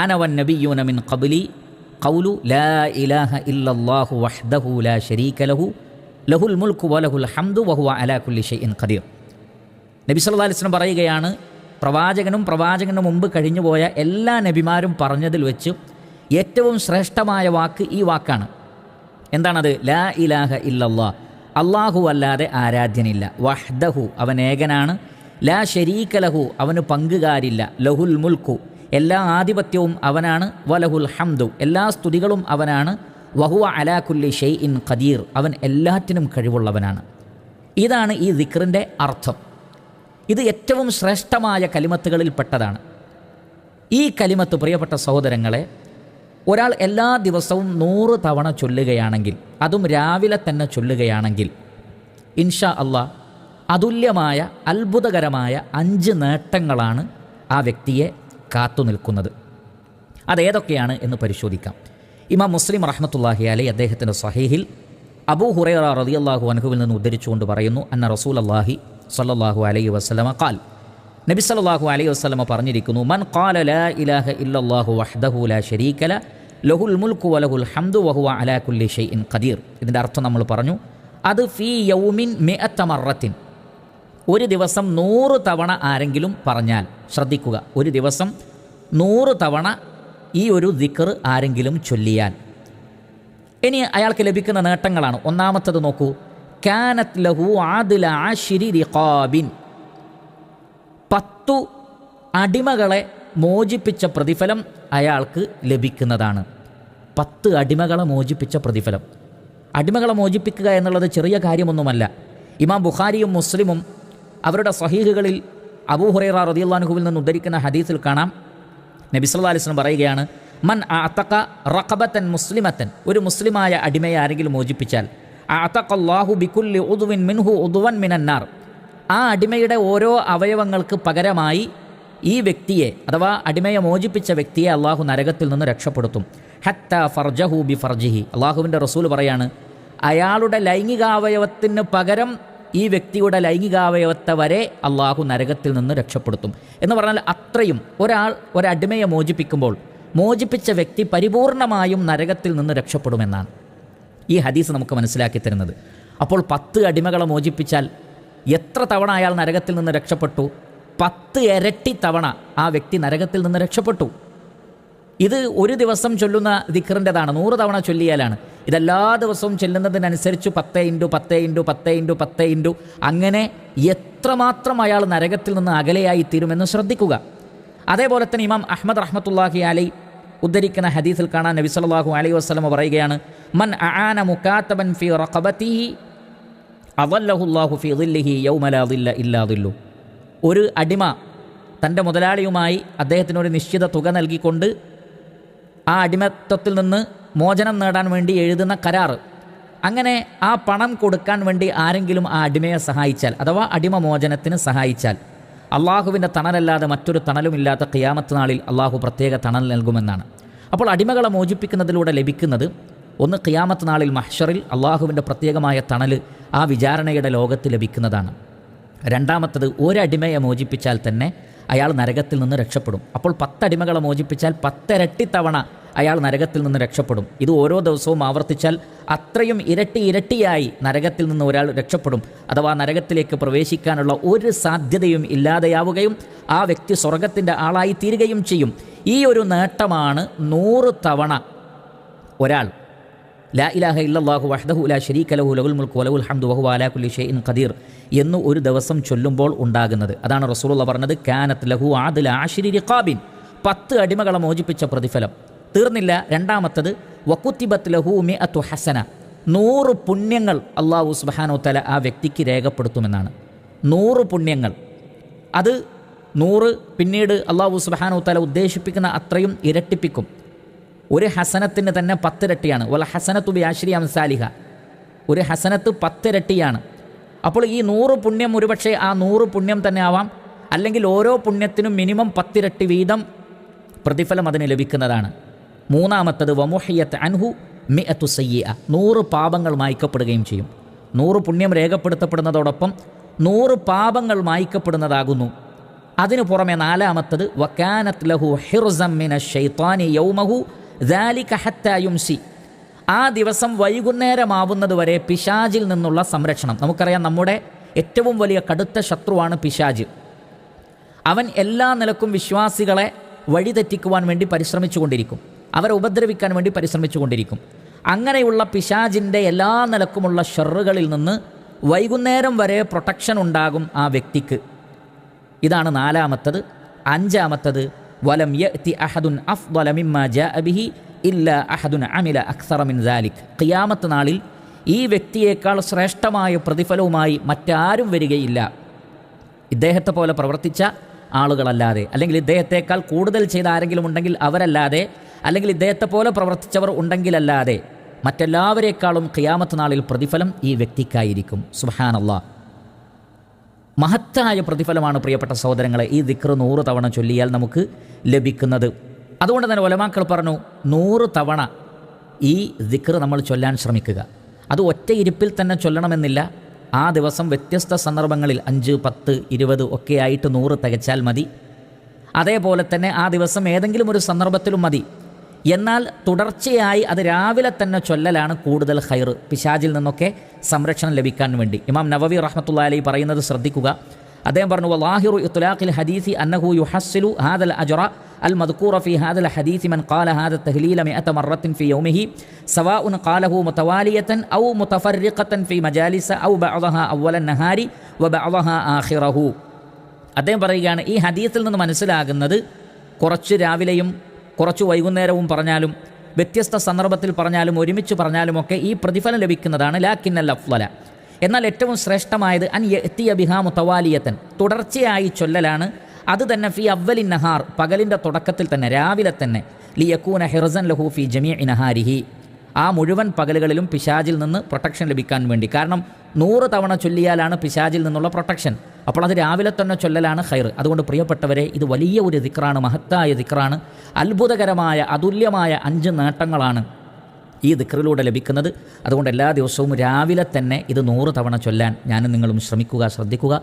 അനവൻ നബിയൂനമിൻ ഖബ്ലി. ഖൗലു ലാ ഇലാഹ ഇല്ലല്ലാഹു വഹ്ദഹു ലാ ശരീക ലഹു. ലഹുൽ മുൽക്കു വലഹുൽ ഹംദു വഹുവ അലാ കുല്ലി ഷൈഇൻ ഖദീർ. നബി സല്ലല്ലാഹു അലൈഹി വസല്ലം പറയുകയാണ് പ്രവാചകനും പ്രവാചകന് മുമ്പ് കഴിഞ്ഞുപോയ എല്ലാ നബിമാരും പറഞ്ഞതിൽ വെച്ച് ഏറ്റവും ശ്രേഷ്ഠമായ വാക്ക് ഈ വാക്കാണ്. എന്താണത്? ലാ ഇലാഹ ഇല്ലല്ലാ അള്ളാഹു അല്ലാതെ ആരാധ്യനില്ല. വഹ്ദഹു അവൻ ഏകനാണ് ലാ ഷരീക ലഹു അവന് പങ്കുകാരില്ല. ലഹുൽ മുൽക്കു എല്ലാ ആധിപത്യവും അവനാണ്. വലഹുൽ ഹംദു. എല്ലാ സ്തുതികളും അവനാണ്. വഹുവ അലാഖുല്ലി ഷെയ് ഇൻ ഖദീർ. അവൻ എല്ലാറ്റിനും കഴിവുള്ളവനാണ്. ഇതാണ് ഈ ദിക്റിന്റെ അർത്ഥം. ഇത് ഏറ്റവും ശ്രേഷ്ഠമായ കലിമത്തുകളിൽ പെട്ടതാണ്. ഈ കലിമത്ത് പ്രിയപ്പെട്ട സഹോദരങ്ങളെ ഒരാൾ എല്ലാ ദിവസവും നൂറ് തവണ ചൊല്ലുകയാണെങ്കിൽ അതും രാവിലെ തന്നെ ചൊല്ലുകയാണെങ്കിൽ ഇൻഷാ അള്ളാ അതുല്യമായ അത്ഭുതകരമായ അഞ്ച് നേട്ടങ്ങളാണ് ആ വ്യക്തിയെ കാത്തു നിൽക്കുന്നത്. അതേതൊക്കെയാണ് എന്ന് പരിശോധിക്കാം. ഇമാം മുസ്ലിം റഹ്മത്തുല്ലാഹി അലൈ അദ്ദേഹത്തിന്റെ സഹീഹിൽ അബൂ ഹുറൈറ റളിയല്ലാഹു അനഹുവിൽ നിന്ന് ഉദ്ധരിച്ചുകൊണ്ട് പറയുന്നു അന്ന റസൂൽ അള്ളാഹി സല്ലാഹു അലൈഹി വസ്ലമ കാൽ നബി സല്ലാഹു അലൈഹി വസ്ലമ പറഞ്ഞിരിക്കുന്നു മൻ ഖാല ലാ ഇലാഹ ഇല്ലല്ലാഹു വഹ്ദഹു ലാ ശരീക ലഹുൽ മുൽക്കു വലഹുൽ ഹംദു വഹുവ അലാ കുല്ലി ഷൈഇൻ ഖദീർ. ഇതിന്റെ അർത്ഥം നമ്മൾ പറഞ്ഞു അത് ഫീ യൗമിൻ മെ മറത്തിൻ ഒരു ദിവസം നൂറ് തവണ ആരെങ്കിലും പറഞ്ഞാൽ ശ്രദ്ധിക്കുക ഒരു ദിവസം നൂറ് തവണ ഈ ഒരു ദിക്കർ ആരെങ്കിലും ചൊല്ലിയാൽ. ഇനി അയാൾക്ക് ലഭിക്കുന്ന നേട്ടങ്ങളാണ്. ഒന്നാമത്തത് നോക്കൂ. കാനത്ത് ലഹു ആദില ആഷിരി റിഖാബിൻ പത്തു അടിമകളെ മോചിപ്പിച്ച പ്രതിഫലം അയാൾക്ക് ലഭിക്കുന്നതാണ്. പത്ത് അടിമകളെ മോചിപ്പിച്ച പ്രതിഫലം. അടിമകളെ മോചിപ്പിക്കുക എന്നുള്ളത് ചെറിയ കാര്യമൊന്നുമല്ല. ഇമാം ബുഖാരിയും മുസ്ലിമും അവരുടെ സഹീഹുകളിൽ അബൂഹുറൈറ റദിയുള്ളാനുഹുവിൽ നിന്ന് ഉദ്ധരിക്കുന്ന ഹദീസിൽ കാണാം. നബി സല്ലല്ലാഹു അലൈഹി വസല്ലം പറയുകയാണ് മൻ അത്തക്ക റഖബത്തൻ മുസ്ലിമത്തൻ ഒരു മുസ്ലിമായ അടിമയെ ആരെങ്കിലും മോചിപ്പിച്ചാൽ അത്തഖല്ലാഹു ബിക്കുല്ലി ഉദുവിൻ മിൻഹു ഉദുവൻ മിനന്നാർ. ആ അടിമയുടെ ഓരോ അവയവങ്ങൾക്ക് പകരമായി ഈ വ്യക്തിയെ അഥവാ അടിമയെ മോചിപ്പിച്ച വ്യക്തിയെ അള്ളാഹു നരകത്തിൽ നിന്ന് രക്ഷപ്പെടുത്തും. ഹത്ത ഫർജഹു ബി ഫർജിഹി അള്ളാഹുവിന്റെ റസൂൽ പറയാണ് അയാളുടെ ലൈംഗികാവയവത്തിന് പകരം ഈ വ്യക്തിയുടെ ലൈംഗികാവയവത്തെ വരെ അള്ളാഹു നരകത്തിൽ നിന്ന് രക്ഷപ്പെടുത്തും. എന്ന് പറഞ്ഞാൽ അത്രയും ഒരാൾ ഒരടിമയെ മോചിപ്പിക്കുമ്പോൾ മോചിപ്പിച്ച വ്യക്തി പരിപൂർണമായും നരകത്തിൽ നിന്ന് രക്ഷപ്പെടുമെന്നാണ് ഈ ഹദീസ് നമുക്ക് മനസ്സിലാക്കി തരുന്നത്. അപ്പോൾ പത്ത് അടിമകളെ മോചിപ്പിച്ചാൽ എത്ര തവണ അയാൾ നരകത്തിൽ നിന്ന് രക്ഷപ്പെട്ടു? പത്ത് ഇരട്ടി തവണ ആ വ്യക്തി നരകത്തിൽ നിന്ന് രക്ഷപ്പെട്ടു. ഇത് ഒരു ദിവസം ചൊല്ലുന്ന ദിഖറിന്റെതാണ് നൂറ് തവണ ചൊല്ലിയാലാണ്. ഇതെല്ലാ ദിവസവും ചെല്ലുന്നതിനനുസരിച്ച് പത്ത് ഇന്റു പത്ത് ഇന്റു പത്ത് ഇന്റു പത്ത് ഇന്റു അങ്ങനെ എത്രമാത്രം അയാൾ നരകത്തിൽ നിന്ന് അകലെയായി തീരുമെന്ന് ശ്രദ്ധിക്കുക. അതേപോലെ തന്നെ ഇമാം അഹമ്മദ് റഹ്മത്തുല്ലാഹി അലൈ ഉദ്ധരിക്കുന്ന ഹദീസിൽ കാണാൻ നബി സല്ലാഹു അലൈഹി വസ്ലമ പറയുകയാണ് മൻ അആന മുക്കാത്തബൻ ഫി റഖബതിഹി അവല്ലഹുല്ലാഹു ഫി ദില്ലിഹി യൗമ ലാ ദില്ല ഇല്ലാ ദില്ലു. ഒരു അടിമ തന്റെ മുതലാളിയുമായി അദ്ദേഹത്തിനൊരു നിശ്ചിത തുക നൽകിക്കൊണ്ട് ആ അടിമത്വത്തിൽ നിന്ന് മോചനം നേടാൻ വേണ്ടി എഴുതുന്ന കരാർ. അങ്ങനെ ആ പണം കൊടുക്കാൻ വേണ്ടി ആരെങ്കിലും ആ അടിമയെ സഹായിച്ചാൽ അഥവാ അടിമ മോചനത്തിന് സഹായിച്ചാൽ അള്ളാഹുവിന്റെ തണലല്ലാതെ മറ്റൊരു തണലുമില്ലാത്ത ഖിയാമത്ത് നാളിൽ അള്ളാഹു പ്രത്യേക തണൽ നൽകുമെന്നാണ്. അപ്പോൾ അടിമകളെ മോചിപ്പിക്കുന്നതിലൂടെ ലഭിക്കുന്നത് ഒന്ന് ഖിയാമത്ത് നാളിൽ മഹ്ഷറിൽ അള്ളാഹുവിന്റെ പ്രത്യേകമായ തണൽ ആ വിചാരണയുടെ ലോകത്ത് ലഭിക്കുന്നതാണ്. രണ്ടാമത്തത് ഒരടിമയെ മോചിപ്പിച്ചാൽ തന്നെ അയാൾ നരകത്തിൽ നിന്ന് രക്ഷപ്പെടും. അപ്പോൾ പത്തടിമകളെ മോചിപ്പിച്ചാൽ പത്തിരട്ടി തവണ അയാൾ നരകത്തിൽ നിന്ന് രക്ഷപ്പെടും. ഇത് ഓരോ ദിവസവും ആവർത്തിച്ചാൽ അത്രയും ഇരട്ടി ഇരട്ടിയായി നരകത്തിൽ നിന്ന് ഒരാൾ രക്ഷപ്പെടും. അഥവാ നരകത്തിലേക്ക് പ്രവേശിക്കാനുള്ള ഒരു സാധ്യതയും ഇല്ലാതെയാവുകയും ആ വ്യക്തി സ്വർഗത്തിന്റെ ആളായി തീരുകയും ചെയ്യും. ഈ ഒരു നേട്ടമാണ് നൂറ് തവണ ഒരാൾ. ലാ ഇലാഹ ഇല്ലാഹു വഹ്ദഹു ലാ ശരീക ലഹു ലഹുൽ മുൽക്ക് വലഹുൽ ഹംദു വഹു അലാ കുല്ലി ഷൈഇൻ ഖദീർ എന്ന് ഒരു ദിവസം ചൊല്ലുമ്പോൾ ഉണ്ടാകുന്നത്. അതാണ് റസൂലുള്ള പറഞ്ഞത് കാനത്ത് ലഹു ആദിൽ ആഷിരി റിഖാബിൻ. പത്ത് അടിമകളെ മോചിപ്പിച്ച പ്രതിഫലം. തീർന്നില്ല. രണ്ടാമത്തത് വക്കുത്തിബത്ത് ലഹൂമി അത്തു ഹസന. നൂറ് പുണ്യങ്ങൾ അള്ളാഹു സുബാനോ തല ആ വ്യക്തിക്ക് രേഖപ്പെടുത്തുമെന്നാണ്. നൂറ് പുണ്യങ്ങൾ. അത് നൂറ് പിന്നീട് അള്ളാഹു സുബാനോ തല ഉദ്ദേശിപ്പിക്കുന്ന അത്രയും ഇരട്ടിപ്പിക്കും. ഒരു ഹസനത്തിന് തന്നെ പത്തിരട്ടിയാണ് വല ബി ആശ്രി അംസാലിഹ ഒരു ഹസനത്ത് പത്തിരട്ടിയാണ് അപ്പോൾ ഈ നൂറ് പുണ്യം ഒരുപക്ഷെ ആ നൂറ് പുണ്യം തന്നെ ആവാം. അല്ലെങ്കിൽ ഓരോ പുണ്യത്തിനും മിനിമം പത്തിരട്ടി വീതം പ്രതിഫലം അതിന് ലഭിക്കുന്നതാണ്. മൂന്നാമത്തത് വമുഹിയത്ത് അൻഹു മി അത്തു സയ്യ നൂറ് പാപങ്ങൾ മായ്ക്കപ്പെടുകയും ചെയ്യും. നൂറ് പുണ്യം രേഖപ്പെടുത്തപ്പെടുന്നതോടൊപ്പം നൂറ് പാപങ്ങൾ മായ്ക്കപ്പെടുന്നതാകുന്നു. അതിനു പുറമെ നാലാമത്തത് വക്കാനത്ത് ലഹു ഹിർസമ്മിന ഷെയ്ത്താനി യൗമഹു ദാലിക ഹത്താ യുംസി. ആ ദിവസം വൈകുന്നേരമാവുന്നത് വരെ പിശാജിൽ നിന്നുള്ള സംരക്ഷണം. നമുക്കറിയാം നമ്മുടെ ഏറ്റവും വലിയ കടുത്ത ശത്രുവാണ് പിശാജ് അവൻ എല്ലാ നിലക്കും വിശ്വാസികളെ വഴിതെറ്റിക്കുവാൻ വേണ്ടി പരിശ്രമിച്ചുകൊണ്ടിരിക്കും. അവരെ ഉപദ്രവിക്കാൻ വേണ്ടി പരിശ്രമിച്ചുകൊണ്ടിരിക്കും. അങ്ങനെയുള്ള പിശാജിന്റെ എല്ലാ നിലക്കുമുള്ള ഷെറുകളിൽ നിന്ന് വൈകുന്നേരം വരെ പ്രൊട്ടക്ഷൻ ഉണ്ടാകും ആ വ്യക്തിക്ക്. ഇതാണ് നാലാമത്തത്. അഞ്ചാമത്തത് വലം യഅ്തി അഹദുൻ അഫ്ദല മിമ്മ ജാഅ ബിഹി ഇല്ല അഹദുൻ അമില അക്സറ മിൻ ദാലിക്. ഖിയാമത്ത് നാളിൽ ഈ വ്യക്തിയേക്കാൾ ശ്രേഷ്ഠമായ പ്രതിഫലവുമായി മറ്റാരും വരികയില്ല. ഇദ്ദേഹത്തെ പോലെ പ്രവർത്തിച്ച ആളുകളല്ലാതെ അല്ലെങ്കിൽ ഇദ്ദേഹത്തെക്കാൾ കൂടുതൽ ചെയ്ത ആരെങ്കിലും ഉണ്ടെങ്കിൽ അവരല്ലാതെ അല്ലെങ്കിൽ ഇദ്ദേഹത്തെ പോലെ പ്രവർത്തിച്ചവർ ഉണ്ടെങ്കിലല്ലാതെ മറ്റെല്ലാവരേക്കാളും ഖിയാമത്ത് നാളിൽ പ്രതിഫലം ഈ വ്യക്തിക്കായിരിക്കും. സുഹാനല്ല മഹത്തായ പ്രതിഫലമാണ് പ്രിയപ്പെട്ട സഹോദരങ്ങളെ ഈ ദിക്ർ നൂറ് തവണ ചൊല്ലിയാൽ നമുക്ക് ലഭിക്കുന്നത്. അതുകൊണ്ട് തന്നെ ഒലമാക്കൾ പറഞ്ഞു നൂറ് തവണ ഈ ദിക്ർ നമ്മൾ ചൊല്ലാൻ ശ്രമിക്കുക. അത് ഒറ്റ ഇരിപ്പിൽ തന്നെ ചൊല്ലണമെന്നില്ല. ആ ദിവസം വ്യത്യസ്ത സന്ദർഭങ്ങളിൽ അഞ്ച് പത്ത് ഇരുപത് ഒക്കെ ആയിട്ട് നൂറ് തികച്ചാൽ മതി. അതേപോലെ തന്നെ ആ ദിവസം ഏതെങ്കിലും ഒരു സന്ദർഭത്തിലും മതി. എന്നാൽ തുടർച്ചയായി അത് രാവിലെ തന്നെ ചൊല്ലലാണ് കൂടുതൽ ഹൈർ പിശാജിൽ നിന്നൊക്കെ സംരക്ഷണം ലഭിക്കാൻ വേണ്ടി. ഇമാം നവവി റഹ്മത്തുള്ള അലി പറയുന്നത് ശ്രദ്ധിക്കുക. അദ്ദേഹം പറഞ്ഞു വലാഹിറു ഇത്തുലാഖിൽ ഹദീസി അന്നഹു യുഹസ്സിലു ഹാദൽ അജറ അൽ മദ്കൂറ ഫി ഹാദൽ ഹദീസി മൻ ഖാല ഹാദ തഹ്ലീല മിഅത മറത്തിൻ ഫി യൗമിഹി സവാഉൻ ഖാലഹു മുതവാലിയതൻ ഔ മുതഫർരിഖതൻ ഫി മജാലിസ ഔ ബഅദഹ അവ്വലൻ നഹാരി വ ബഅദഹ ആഖിറഹു. അദ്ദേഹം പറയുകയാണ് ഈ ഹദീസിൽ നിന്ന് മനസ്സിലാകുന്നത് കുറച്ച് രാവിലെയും കുറച്ച് വൈകുന്നേരവും പറഞ്ഞാലും വ്യത്യസ്ത സന്ദർഭത്തിൽ പറഞ്ഞാലും ഒരുമിച്ച് പറഞ്ഞാലുമൊക്കെ ഈ പ്രതിഫലം ലഭിക്കുന്നതാണ് ലാക്കിന്നൽ അഫ്വല. എന്നാൽ ഏറ്റവും ശ്രേഷ്ഠമായത് അൻ എത്തിയ ബിഹാ മുത്തവാലിയത്തൻ തുടർച്ചയായി ചൊല്ലലാണ്. അത് തന്നെ ഫി അവലിൻ നഹാർ പകലിന്റെ തുടക്കത്തിൽ തന്നെ രാവിലെ തന്നെ. ലിയക്കൂന ഹിറസൻ ലഹു ഫി ജമിയ നഹാരിഹി. ആ മുഴുവൻ പകലുകളിലും പിശാജിൽ നിന്ന് പ്രൊട്ടക്ഷൻ ലഭിക്കാൻ വേണ്ടി. കാരണം നൂറ് തവണ ചൊല്ലിയാലാണ് പിശാജിൽ നിന്നുള്ള പ്രൊട്ടക്ഷൻ അപ്പോൾ അത് രാവിലെ തന്നെ ചൊല്ലലാണ് ഹൈർ അതുകൊണ്ട് പ്രിയപ്പെട്ടവരെ ഇത് വലിയ ഒരു ദിക്റാണ് മഹത്തായ ദിക്റാണ്. അത്ഭുതകരമായ അതുല്യമായ അഞ്ച് നേട്ടങ്ങളാണ് ഈ ദിക്റിലൂടെ ലഭിക്കുന്നത്. അതുകൊണ്ട് എല്ലാ ദിവസവും രാവിലെ തന്നെ ഇത് നൂറ് തവണ ചൊല്ലാൻ ഞാനും നിങ്ങളും ശ്രമിക്കുക ശ്രദ്ധിക്കുക.